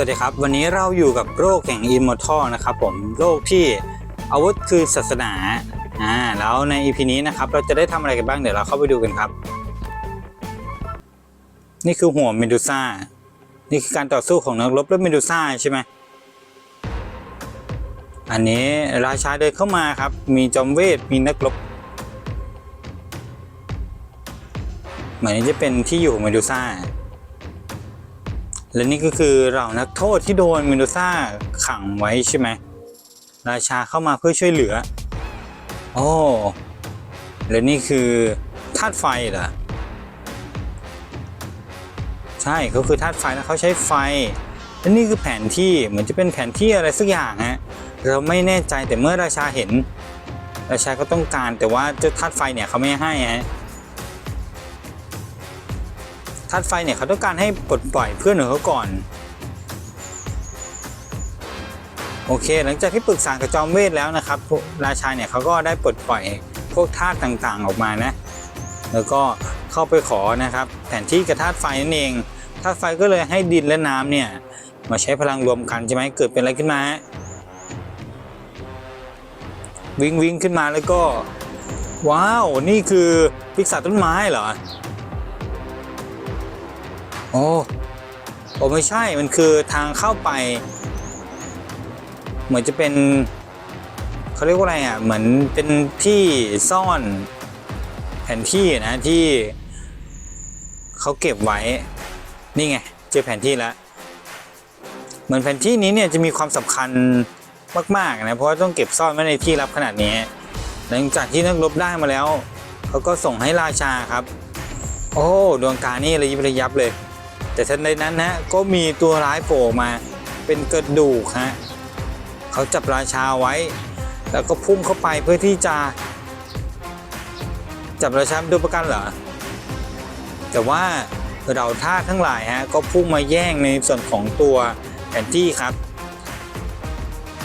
สวัสดีครับ วันนี้เราอยู่กับโรคแห่งอิมมอร์ทัลนะครับผมโรคที่อาวุธคือศาสนาอ่าแล้วใน EP นี้นะครับเราจะได้ทำอะไรกันบ้างเดี๋ยวเราเข้าไปดูกันครับ นี่คือหัวเมดูซ่านี่คือการต่อสู้ของนักรบและเมดูซ่าใช่ไหมอันนี้ราชาเดินเข้ามาครับ มีจอมเวทมีนักรบเหมือนจะเป็นที่อยู่ของเมดูซ่า และนี่ก็คือเหล่านักโทษที่โดนเมดูซ่าขังไว้ใช่ไหมราชาเข้ามาเพื่อช่วยเหลือ โอ้และนี่คือธาตุไฟเหรอใช่เขาคือธาตุไฟแล้วเขาใช้ไฟและนี่คือแผนที่เหมือนจะเป็นแผนที่อะไรสักอย่างฮะเราไม่แน่ใจแต่เมื่อราชาเห็น ราชาก็ต้องการแต่ว่าเจ้าธาตุไฟเนี่ยเขาไม่ให้ฮะ ธาตุไฟเนี่ยเขาต้องการให้ปลดปล่อยเพื่อนของเขาก่อน โอเค หลังจากที่ปรึกษากับจอมเวทแล้วนะครับพวกราชาเนี่ยเขาก็ได้ปลดปล่อยพวกธาตุต่างๆออกมานะ แล้วก็เข้าไปขอนะครับ แผนที่กับธาตุไฟนั่นเองธาตุไฟก็เลยให้ดินและน้ำเนี่ยมาใช้พลังรวมกันใช่ไหมเกิดเป็นอะไรขึ้นมาฮะวิ่งวิ่งขึ้นมาแล้วก็ ว้าว นี่คือพิกษาต้นไม้เหรอ โอ้โอ้ไม่ใช่ มันคือทางเข้าไป เหมือนจะเป็นเขาเรียกว่าอะไรอะ เหมือนเป็นที่ซ่อนแผนที่นะที่เขาเก็บไว้ นี่ไง เจอแผนที่แล้ว เหมือนแผนที่นี้เนี่ยจะมีความสำคัญมากๆนะ เพราะว่าต้องเก็บซ่อนไว้ในที่ลับขนาดนี้ หลังจากที่นักรบได้มาแล้ว เขาก็ส่งให้ราชาครับ โอ้ ดวงตานี่ระยิบระยับเลย แต่ทันใดนั้นนะก็มีตัวร้ายโผล่มา เป็นกระดูกฮะเขาจับราชาไว้ แล้วก็พุ่งเข้าไปเพื่อที่จะ จับราชาเป็นตัวประกันเหรอแต่ว่าเราท่าทั้งหลายฮะก็พุ่งมาแย่งในส่วนของตัวแผนที่ครับ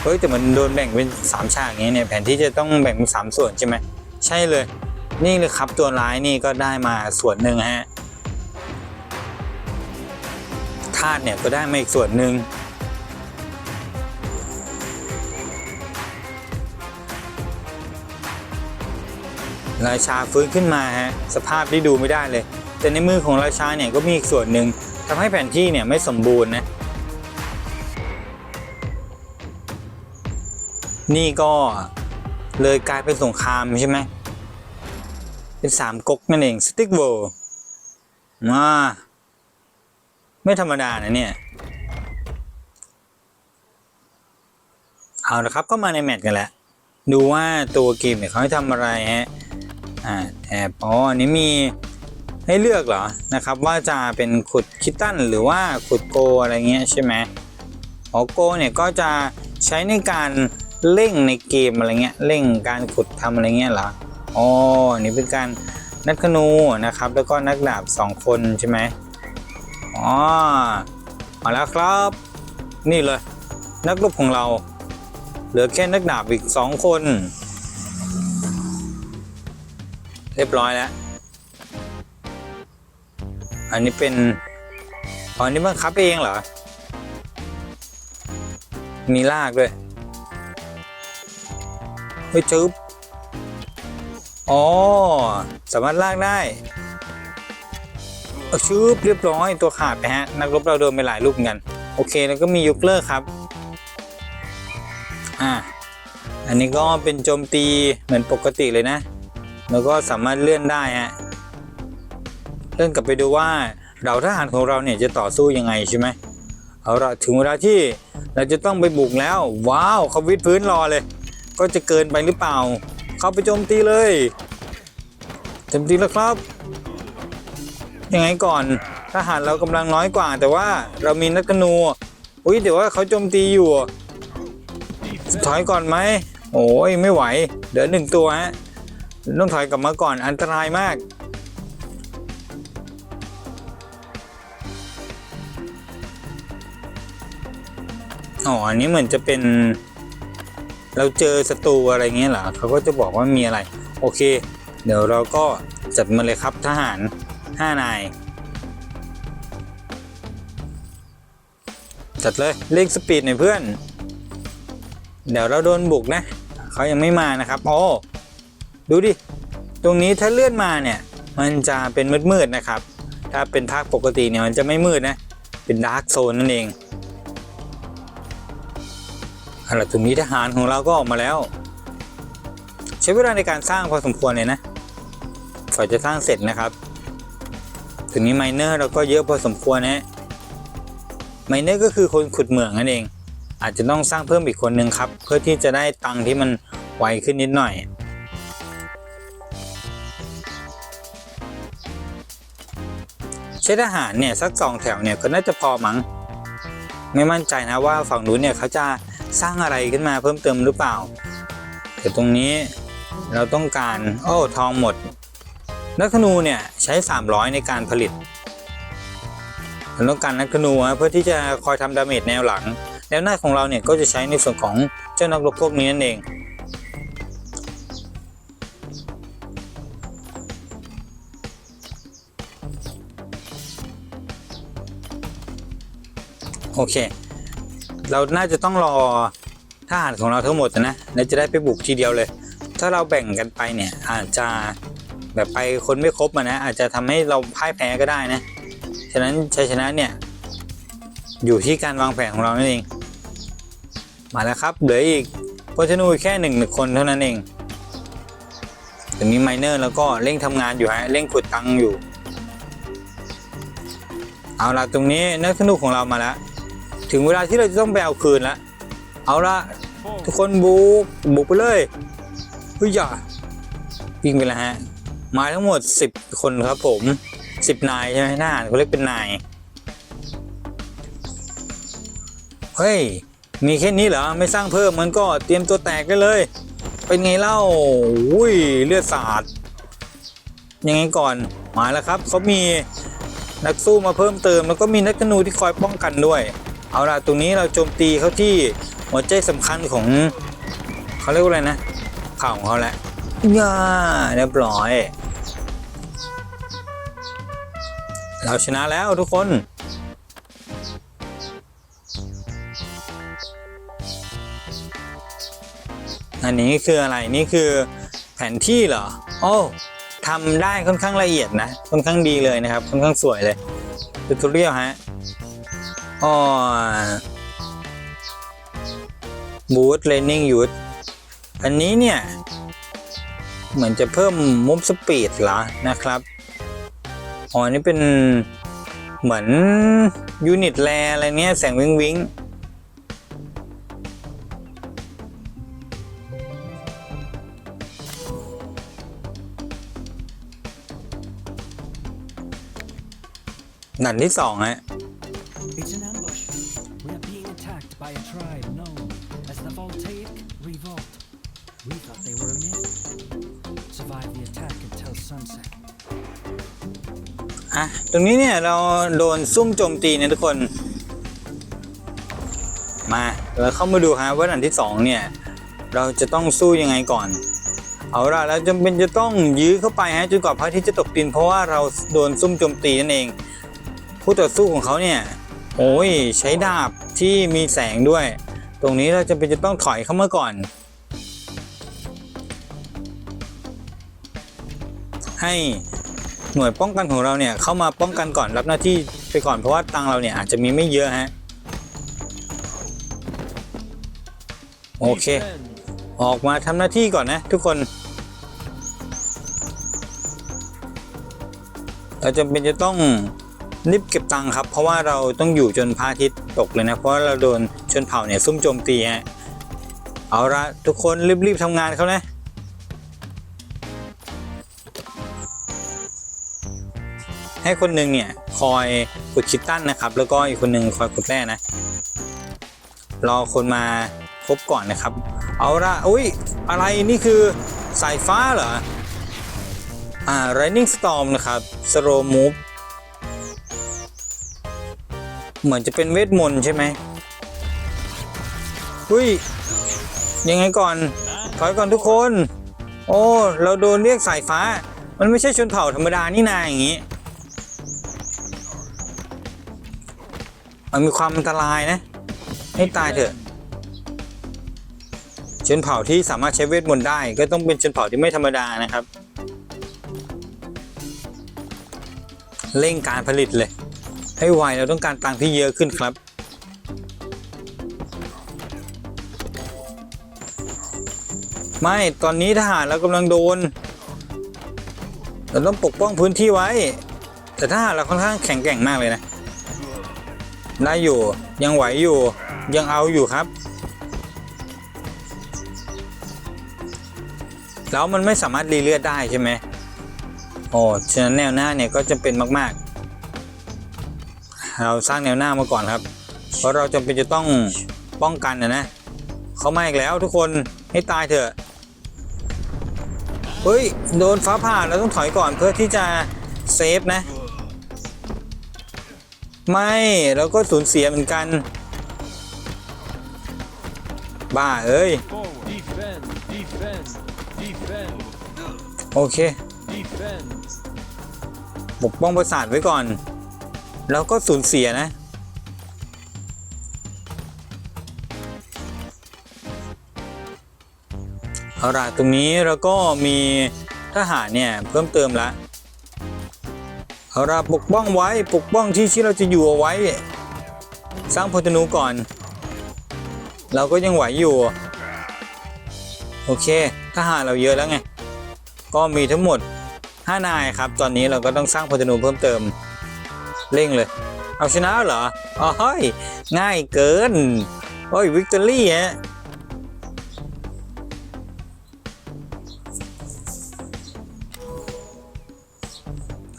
เฮ้ยแต่มันโดนแบ่งเป็นสามฉากอย่างเงี้ยเนี่ยแผนที่จะต้องแบ่งเป็นสามส่วนใช่ไหมใช่เลย นี่เลยครับตัวร้ายนี่ก็ได้มาส่วนหนึ่งฮะาตุเนี่ยก็ได้มาอีกส่วนหนึ่งราชาฟื้นขึ้นมาฮะสภาพที่ดูไม่ได้เลย แต่ในมือของราชาเนี่ยก็มีอีกส่วนหนึ่งทำให้แผนที่เนี่ยไม่สมบูรณ์นะนี่ก็เลยกลายเป็นสงครามใช่ไหมเป็นสามก๊กนั่นเองสติ๊กโวมา ไม่ธรรมดานะเนี่ย เอาละครับก็มาในแมตช์กันแล้ว ดูว่าตัวเกมเนี่ยเขาให้ทำอะไรฮะ อ่าแอบอ๋ออันนี้มีให้เลือกเหรอ นะครับว่าจะเป็นขุดคิตตันหรือว่าขุดโกอะไรเงี้ยใช่ไหมอ๋อโกเนี่ยก็จะใช้ในการเร่งในเกมอะไรเงี้ยเร่งการขุดทำอะไรเงี้ยเหรออ๋อนี่เป็นการนักธนูนะครับ แล้วก็นักดาบสองคนใช่ไหม อ๋อมาแล้วครับ นี่เลย นักรบของเรา เหลือแค่นักดาบอีกสองคน เรียบร้อยแล้ว อันนี้เป็นอันนี้บังคับเองเหรอ มีลากด้วยเฮ้ยจึ๊บอ๋อ สามารถลากได้ ชืบเรียบร้อยตัวขาดไปฮะ นักรบเราโดนไปหลายลูกเหมือนกัน โอเคแล้วก็มียกเลิกครับ อ่า อันนี้ก็เป็นโจมตีเหมือนปกติเลยนะ แล้วก็สามารถเลื่อนได้ฮะ เลื่อนกลับไปดูว่าเราทหารของเราเนี่ยจะต่อสู้ยังไงใช่ไหมเอาละถึงเวลาที่เราจะต้องไปบุกแล้ว ว้าวเขาวิดพื้นรอเลย ก็จะเกินไปหรือเปล่า เข้าไปโจมตีเลยโจมตีแล้วครับ ยังไงก่อนทหารเรากำลังน้อยกว่า แต่ว่าเรามีนักธนูอุ้ยเดี๋ยวว่าเขาโจมตีอยู่ ถอยก่อนไหมโอ้ยไม่ไหว เดี๋ยวหนึ่งตัวฮะต้องถอยกลับมาก่อนอันตรายมากอ๋ออันนี้เหมือนจะเป็น เราเจอศัตรูอะไรเงี้ยเหรอเขาก็จะบอกว่ามีอะไร โอเค เดี๋ยวเราก็จัดมาเลยครับทหาร 5 นาย จัดเลยเร่งสปีดหน่อยเพื่อน เดี๋ยวเราโดนบุกนะ เขายังไม่มานะครับ โอ้ ดูดิ ตรงนี้ถ้าเลื่อนมาเนี่ย มันจะเป็นมืดๆนะครับ ถ้าเป็นภาคปกติเนี่ยมันจะไม่มืดนะ เป็นดาร์กโซนนั่นเองเอาล่ะตรงนี้ทหารของเราก็ออกมาแล้ว ใช้เวลาในการสร้างพอสมควรเลยนะฝ่าจะสร้างเสร็จนะครับ ถึงนี้ไมเนอร์เราก็เยอะพอสมควรนะไมเนอร์ก็คือคนขุดเหมืองนั่นเอง อาจจะต้องสร้างเพิ่มอีกคนนึงครับ เพื่อที่จะได้ตังค์ที่มันไวขึ้นนิดหน่อย ใช้ทหารเนี่ยสักสองแถวเนี่ยก็น่าจะพอมั้งไม่มั่นใจนะว่าฝั่งนู้นเนี่ยเขาจะสร้างอะไรขึ้นมาเพิ่มเติมหรือเปล่าแต่ตรงนี้เราต้องการโอ้ทองหมด นักธนูเนี่ยใช้ 300 ในการผลิตเราต้องการนักธนูเพื่อที่จะคอยทำดาเมจแนวหลังแล้วหน้าของเราเนี่ยก็จะใช้ในส่วนของเจ้านักรบพวกนี้นั่นเอง โอเค เราน่าจะต้องรอทหารของเราทั้งหมดนะ แล้วจะได้ไปบุกทีเดียวเลย ถ้าเราแบ่งกันไปเนี่ยอาจจะ แบบไปคนไม่ครบอะนะอาจจะทำให้เราพ่ายแพ้ก็ได้นะ ฉะนั้นชัยชนะเนี่ย อยู่ที่การวางแผนของเรานั่นเอง มาแล้วครับ เหลืออีกพลธนูแค่หนึ่งคนเท่านั้นเองถึงนี้ไมเนอร์แล้วก็เร่งทำงานอยู่ฮะเร่งขุดตังค์อยู่ เอาละตรงนี้นักธนูของเรามาแล้ว ถึงเวลาที่เราจะต้องไปเอาคืนแล้วเอาละทุกคนบุกบุกไปเลยเฮ้ยอย่าวิ่งไปแล้วฮะ มาทั้งหมด 10 คนครับผม 10 นายใช่ไหมทหาเขาเรียกเป็นนาย เฮ้ย มีแค่นี้เหรอ ไม่สร้างเพิ่มมันก็เตรียมตัวแตกได้เลย เป็นไงเล่าอุ้ยเลือดสาด ยังไงก่อนมาแล้วครับเขามีนักสู้มาเพิ่มเติม แล้วก็มีนักธนูที่คอยป้องกันด้วย เอาล่ะตรงนี้เราโจมตีเขาที่หัวใจสำคัญของเขาเรียกว่าอะไรนะเผ่าของเขาแหละย่าเรียบร้อย เราชนะแล้วทุกคน อันนี้คืออะไรนี่คือแผนที่เหรอ โอ้ทำได้ค่อนข้างละเอียดนะ ค่อนข้างดีเลยนะครับ ค่อนข้างสวยเลยทูทเรียลฮะอ๋อบูธเลนนิ่งยูทอันนี้เนี่ย เหมือนจะเพิ่มมุมสปีดเหรอนะครับ อ๋อนี่เป็นเหมือนยูนิตแลอะไรเนี้ยแสงวิงวิงหนันที่สองฮะ ตรงนี้เนี่ยเราโดนซุ่มโจมตีนะทุกคน มาเราเข้ามาดูฮะว่าด่านที่สองเนี่ยเราจะต้องสู้ยังไงก่อน เอาล่ะเราจำเป็นจะต้องยื้อเข้าไปฮะจนกว่าพระอาทิตย์จะตกดิน เพราะว่าเราโดนซุ่มโจมตีนั่นเอง ผู้ต่อสู้ของเขาเนี่ยโอ้ยใช้ดาบที่มีแสงด้วย ตรงนี้เราจะเป็นจะต้องถอยเข้ามาก่อน ให้ หน่วยป้องกันของเราเนี่ยเข้ามาป้องกันก่อนรับหน้าที่ไปก่อนเพราะว่าตังเราเนี่ยอาจจะมีไม่เยอะฮะโอเค ออกมาทำหน้าที่ก่อนนะทุกคน เราจำเป็นจะต้องรีบเก็บตังค์ครับ เพราะว่าเราต้องอยู่จนพระอาทิตย์ตกเลยนะ เพราะว่าเราโดนชนเผ่าเนี่ยซุ่มโจมตีฮะเอาละทุกคนรีบๆทำงานเขานะ ให้คนหนึ่งเนี่ยคอยขุดชิปตันนะครับ แล้วก็อีกคนหนึ่งคอยขุดแร่นะ รอคนมาครบก่อนนะครับ เอาละอุ้ยอะไรนี่คือสายฟ้าเหรอ อ่า Lightning Storm นะครับ Slow Move เหมือนจะเป็นเวทมนต์ใช่ไหมอุ้ย ยังไงก่อน ถอยก่อนทุกคน โอ้ เราโดนเรียกสายฟ้า มันไม่ใช่ชนเผ่าธรรมดานี่นาอย่างนี้ มันมีความอันตรายนะ ให้ตายเถอะชนเผ่าที่สามารถใช้เวทมนต์ได้ ก็ต้องเป็นชนเผ่าที่ไม่ธรรมดานะครับ เร่งการผลิตเลย ให้ไวเราต้องการตังค์ที่เยอะขึ้นครับไม่ตอนนี้ทหารเรากำลังโดน เราต้องปกป้องพื้นที่ไว้ แต่ทหารเราค่อนข้างแข็งแกร่งมากเลยนะ ได้อยู่ยังไหวอยู่ยังเอาอยู่ครับ แล้วมันไม่สามารถรีเลือดได้ใช่ไหมโอ้ฉะนั้นแนวหน้าเนี่ยก็จำเป็นมาก ๆ เราสร้างแนวหน้ามาก่อนครับ เพราะเราจำเป็นจะต้องป้องกันนะนะเขามาอีกแล้วทุกคนให้ตายเถอะเฮ้ยโดนฟ้าผ่าเราต้องถอยก่อนเพื่อที่จะเซฟนะ ไม่เราก็สูญเสียเหมือนกัน บ้าเอ้ย โอเคปกป้องประสาทไว้ก่อนแล้วก็สูญเสียนะเอาล่ะตรงนี้เราก็มีทหารเนี่ย เพิ่มเติมละ เอาละปกป้องไว้ปกป้องที่ที่เราจะอยู่เอาไว้ สร้างพลธนูก่อน เราก็ยังไหวอยู่ โอเคทหารเราเยอะแล้วไง ก็มีทั้งหมด 5 นายครับ ตอนนี้เราก็ต้องสร้างพลธนูเพิ่มเติม เร่งเลย เอาชนะเหรออ๋อเฮ้ยง่ายเกิน โอ้ยวิกตอรี่ฮะ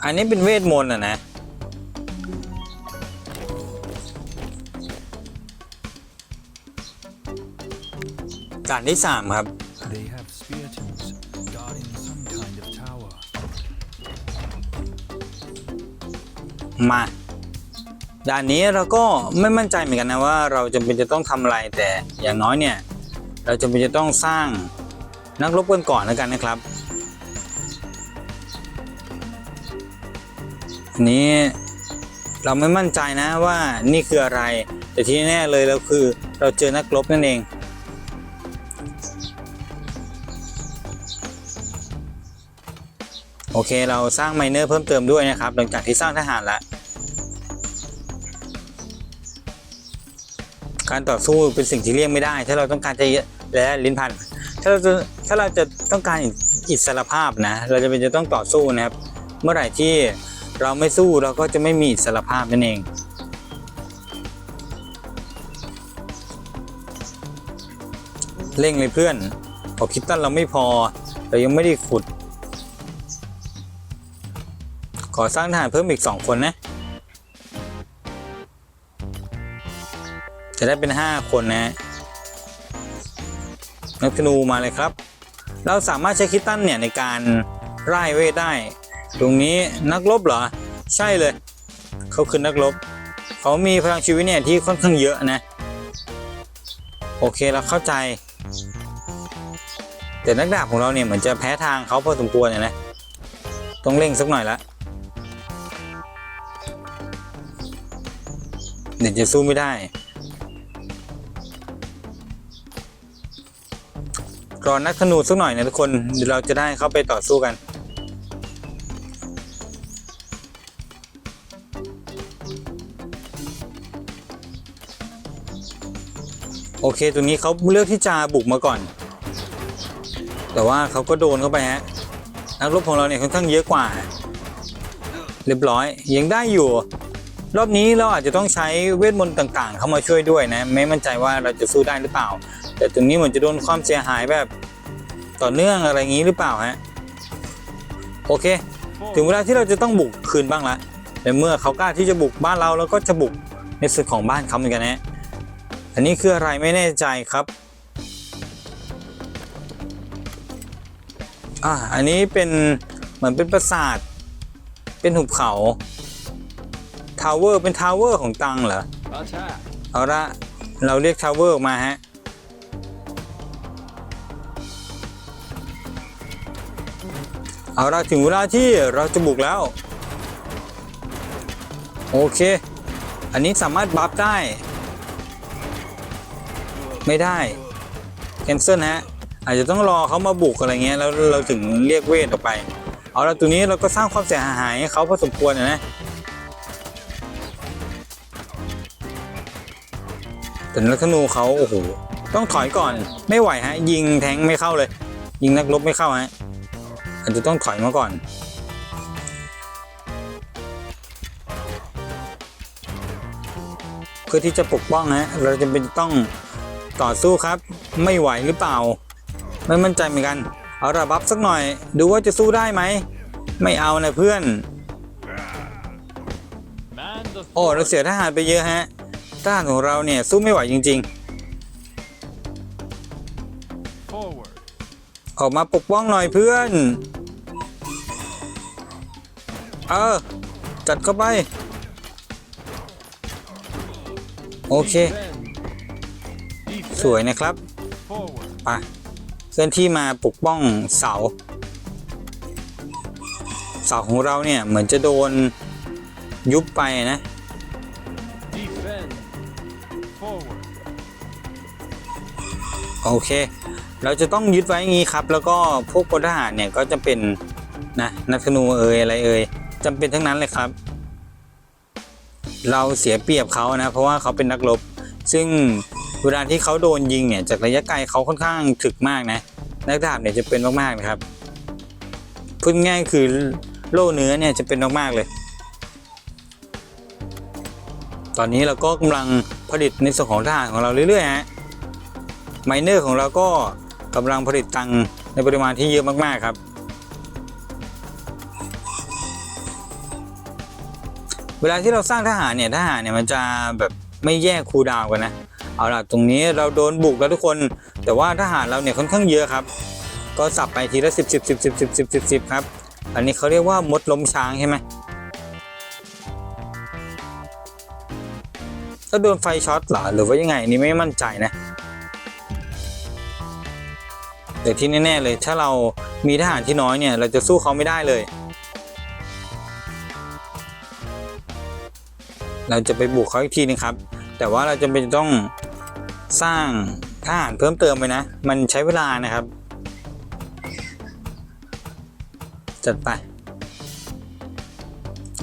อันนี้เป็นเวทมนต์อะนะ ด่านที่3ครับ They have Spiritans guarding some kind of tower. มา ด่านนี้เราก็ไม่มั่นใจเหมือนกันนะว่าเราจำเป็นจะต้องทำอะไรแต่อย่างน้อยเนี่ย เราจำเป็นจะต้องสร้างนักรบกันก่อนแล้วกันนะครับ อันนี้เราไม่มั่นใจนะว่านี่คืออะไร แต่ที่แน่เลยเราคือเราเจอนักรบนั่นเองโอเค เราสร้างไมเนอร์เพิ่มเติมด้วยนะครับ หลังจากที่สร้างทหารแล้ว การต่อสู้เป็นสิ่งที่เลี่ยงไม่ได้ ถ้าเราต้องการจะและลิ้นพันถ้าเราจะถ้าเราจะต้องการอิสรภาพนะ เราจะเป็นจะต้องต่อสู้นะครับ เมื่อไหร่ที่ เราไม่สู้เราก็จะไม่มีอิสรภาพนั่นเอง เร่งเลยเพื่อนพอคิดตั้นเราไม่พอ เรายังไม่ได้ขุด ขอสร้างทหารเพิ่มอีกสองคนนะ จะได้เป็น5คนนะ นักธนูมาเลยครับ เราสามารถใช้คิตตันเนี่ยในการไล่เวทได้ ตรงนี้นักรบเหรอ ใช่เลย เขาคือนักรบ เขามีพลังชีวิตเนี่ยที่ค่อนข้างเยอะนะ โอเคเราเข้าใจ แต่นักดาบของเราเนี่ยเหมือนจะแพ้ทางเขาพอสมควรเนี่ยนะ ต้องเร่งสักหน่อยละเดี๋ยวจะสู้ไม่ได้ รอนักธนูสักหน่อยนะทุกคนเดี๋ยวเราจะได้เข้าไปต่อสู้กัน โอเคตรงนี้เขาเลือกที่จะบุกมาก่อน แต่ว่าเขาก็โดนเข้าไปฮะนักรบของเราเนี่ยค่อนข้างเยอะกว่า เรียบร้อยยังได้อยู่ รอบนี้เราอาจจะต้องใช้เวทมนต์ต่างๆ เข้ามาช่วยด้วยนะ ไม่มั่นใจว่าเราจะสู้ได้หรือเปล่า แต่ตรงนี้เหมือนจะโดนความเสียหายแบบต่อเนื่องอะไรอย่างนี้หรือเปล่าฮะโอเค ถึงเวลาที่เราจะต้องบุกคืนบ้างละในเมื่อเขากล้าที่จะบุกบ้านเราแล้วก็จะบุกในส่วนของบ้านเขาเหมือนกันนะ อันนี้คืออะไรไม่แน่ใจครับอ่าอันนี้เป็นเหมือนเป็นปราสาท เป็นหุบเขาทาวเวอร์เป็นทาวเวอร์ของตังเหรอ Attack. เอาละเราเรียกทาวเวอร์มาฮะเอาละถึงเวลาที่เราจะบุกแล้ว โอเค อันนี้สามารถบัฟได้ ไม่ได้แคนเซิลฮะอาจจะต้องรอเขามาบุกอะไรเงี้ยแล้วเราถึงเรียกเวทออกไป เอาละตรงนี้เราก็สร้างความเสียหายให้เขาพอสมควรนะนะแต่นักธนูเขาโอ้โหต้องถอยก่อนไม่ไหวฮะ ยิงแทงไม่เข้าเลย ยิงนักรบไม่เข้าฮะอาจจะต้องถอยมาก่อนเพื่อที่จะปกป้องฮะเราจะเป็นต้อง ต่อสู้ครับ ไม่ไหวหรือเปล่า ไม่มั่นใจเหมือนกัน เอาระบับสักหน่อย ดูว่าจะสู้ได้ไหม ไม่เอานะเพื่อน โอ้เราเสียทหารไปเยอะฮะทหารของเราเนี่ยสู้ไม่ไหวจริง ๆ ออกมาปกป้องหน่อยเพื่อน เออ จัดเข้าไป โอเค สวยนะครับไปเคลื่อนที่มาปกป้องเสา เสาของเราเนี่ยเหมือนจะโดนยุบไปนะโอเค เราจะต้องยึดไว้อย่างนี้ครับ แล้วก็พวกพลทหารเนี่ยก็จะเป็นนะนักธนูเอ่ยอะไรเอ่ยจำเป็นทั้งนั้นเลยครับ เราเสียเปรียบเขานะ เพราะว่าเขาเป็นนักรบ ซึ่ง เวลาที่เขาโดนยิงเนี่ยจากระยะไกลเขาค่อนข้างถึกมากนะนักดาบเนี่ยจะเป็นมากๆนะครับพูดง่ายคือโล่เนื้อเนี่ยจะเป็นมากๆเลย ตอนนี้เราก็กำลังผลิตในส่วนของทหารของเราเรื่อยๆฮะไมเนอร์ของเราก็กำลังผลิตตังในปริมาณที่เยอะมากๆครับ เวลาที่เราสร้างทหารเนี่ยทหารเนี่ยมันจะแบบไม่แยกคูดาวกันนะ เอาล่ะตรงนี้เราโดนบุกแล้วทุกคน แต่ว่าทหารเราเนี่ยค่อนข้างเยอะครับ ก็สับไปทีละสิบสิบสิบสิบสิบสิบสิบสิบครับ อันนี้เขาเรียกว่ามดล้มช้างใช่ไหมถ้าโดนไฟช็อตหรอหรือว่ายังไงนนี่ไม่มั่นใจนะแต่ที่แน่ๆเลยถ้าเรามีทหารที่น้อยเนี่ย เราจะสู้เขาไม่ได้เลย เราจะไปบุกเขาอีกทีนึงครับ แต่ว่าเราจะเป็นต้อง สร้างทหารเพิ่มเติมไปนะ มันใช้เวลานะครับ จัดไป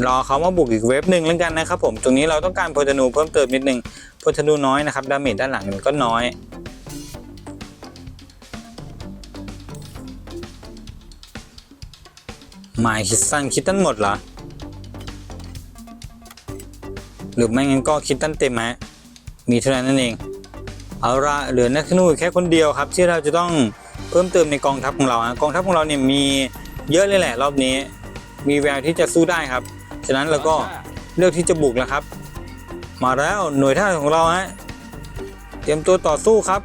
รอเขามาบุกอีกเว็บหนึ่งแล้วกันนะครับ ผมตรงนี้เราต้องการโพธนูเพิ่มเติมนิดนึงโพธนูน้อยนะครับดาเมจด้านหลังมันก็น้อยหมายคิดสั้นคิดตั้นหมดเหรอ หรือไม่งั้นก็คิดตั้นเต็มฮะมีเท่านั้นนั่นเอง เอาละเหลือนักธนูแค่คนเดียวครับ ที่เราจะต้องเพิ่มเติมในกองทัพของเราฮะกองทัพของเราเนี่ยมีเยอะเลยแหละรอบนี้ มีแววที่จะสู้ได้ครับฉะนั้นเราก็เลือกที่จะบุกแล้วครับ มาแล้วหน่วยทหารของเราฮะเตรียมตัวต่อสู้ครับ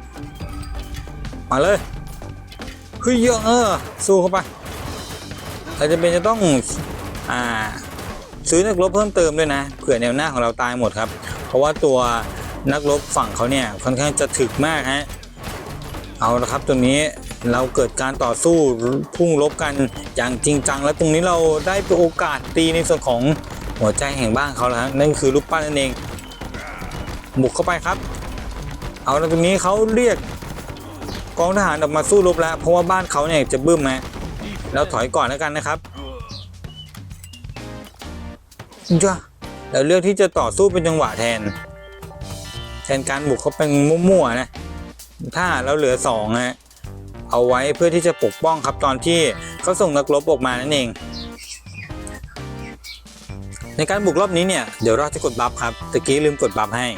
มาเลยเฮ้ยเยอะเออสู้เข้าไปเราจะเป็นจะต้องอ่าซื้อนักรบเพิ่มเติมด้วยนะเผื่อแนวหน้าของเราตายหมดครับ เพราะว่าตัว นักรบฝั่งเขาเนี่ยค่อนข้างจะถึกมากฮะเอาละครับตรงนี้เราเกิดการต่อสู้พุ่งรบกันอย่างจริงจัง แล้วตรงนี้เราได้โอกาสตีในส่วนของหัวใจแห่งบ้านเขาแล้วนั่นคือรูปปั้นนั่นเอง บุกเข้าไปครับ เอาแล้วตรงนี้เขาเรียกกองทหารออกมาสู้รบแล้ว เพราะว่าบ้านเขาเนี่ยจะบึ้มฮะเราถอยก่อนแล้วกันนะครับจ้าเราเลือกที่จะต่อสู้เป็นจังหวะแทน แทนการบุกเขาเป็นมั่วๆนะถ้าเราเหลือสองฮะเอาไว้เพื่อที่จะปกป้องครับตอนที่เขาส่งนักรบออกมานั่นเอง ในการบุกรอบนี้เนี่ยเดี๋ยวเราจะกดบัฟครับตะกี้ลืมกดบัฟให้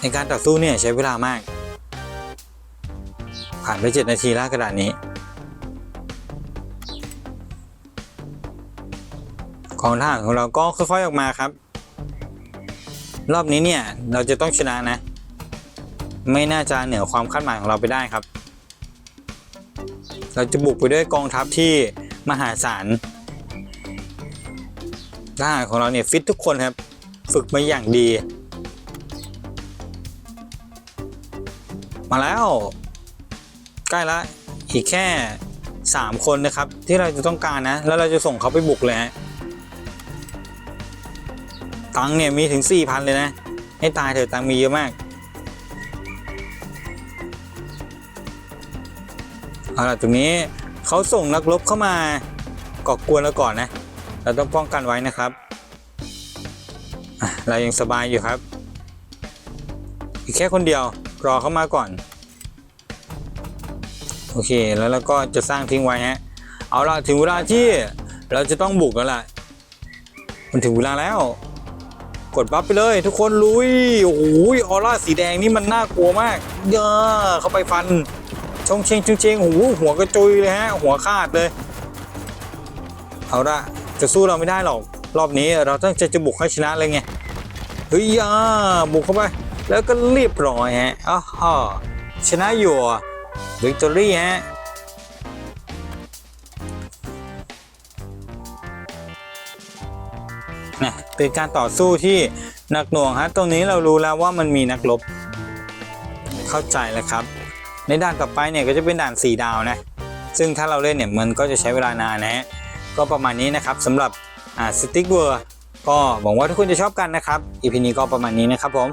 ในการต่อสู้เนี่ยใช้เวลามาก ผ่านไป 7 นาทีแล้วกระดาษนี้ กองทหารของเราก็ค่อยๆออกมาครับ รอบนี้เนี่ยเราจะต้องชนะนะ ไม่น่าจะเหนือความคาดหมายของเราไปได้ครับ เราจะบุกไปด้วยกองทัพที่มหาศาลทหารของเราเนี่ยฟิตทุกคนครับ ฝึกมาอย่างดี มาแล้ว ใกล้ละอีกแค่ 3 คนนะครับ ที่เราจะต้องการนะ แล้วเราจะส่งเขาไปบุกเลยฮะ ตังเนี่ยมีถึง4,000เลยนะ ให้ตายเถอะตังมีเยอะมาก เอาล่ะตรงนี้เขาส่งนักรบเข้ามาก่อกวนเราก่อนนะ เราต้องป้องกันไว้นะครับ เรายังสบายอยู่ครับ อีกแค่คนเดียวรอเข้ามาก่อน โอเคแล้วเราก็จะสร้างทิ้งไว้ฮะเอาล่ะถึงเวลาที่เราจะต้องบุกแล้วล่ะ มันถึงเวลาแล้ว กดบัฟไปเลย ทุกคนลุยโอ้โหออร่าสีแดงนี่มันน่ากลัวมากเยอะเข้าไปฟันชงเชงชงเชงโอ้หัวกระจุยเลยฮะ หัวขาดเลย เอาละจะสู้เราไม่ได้หรอก รอบนี้เราต้องจะจะบุกให้ชนะเลยไงเฮ้ยอ่าบุกเข้าไป แล้วก็เรียบร้อยฮะอ้าวชนะอยู่วิกตอรี่ฮะ เป็นการต่อสู้ที่หนักหน่วงฮะตรงนี้เรารู้แล้วว่ามันมีนักรบเข้าใจแล้วครับ ในด่านต่อไปเนี่ยก็จะเป็นด่าน 4 ดาวนะซึ่งถ้าเราเล่นเนี่ยมันก็จะใช้เวลานานนะฮะก็ประมาณนี้นะครับสำหรับสติ๊กเวอร์ก็หวังว่าทุกคนจะชอบกันนะครับอีพีนี้ก็ประมาณนี้นะครับผม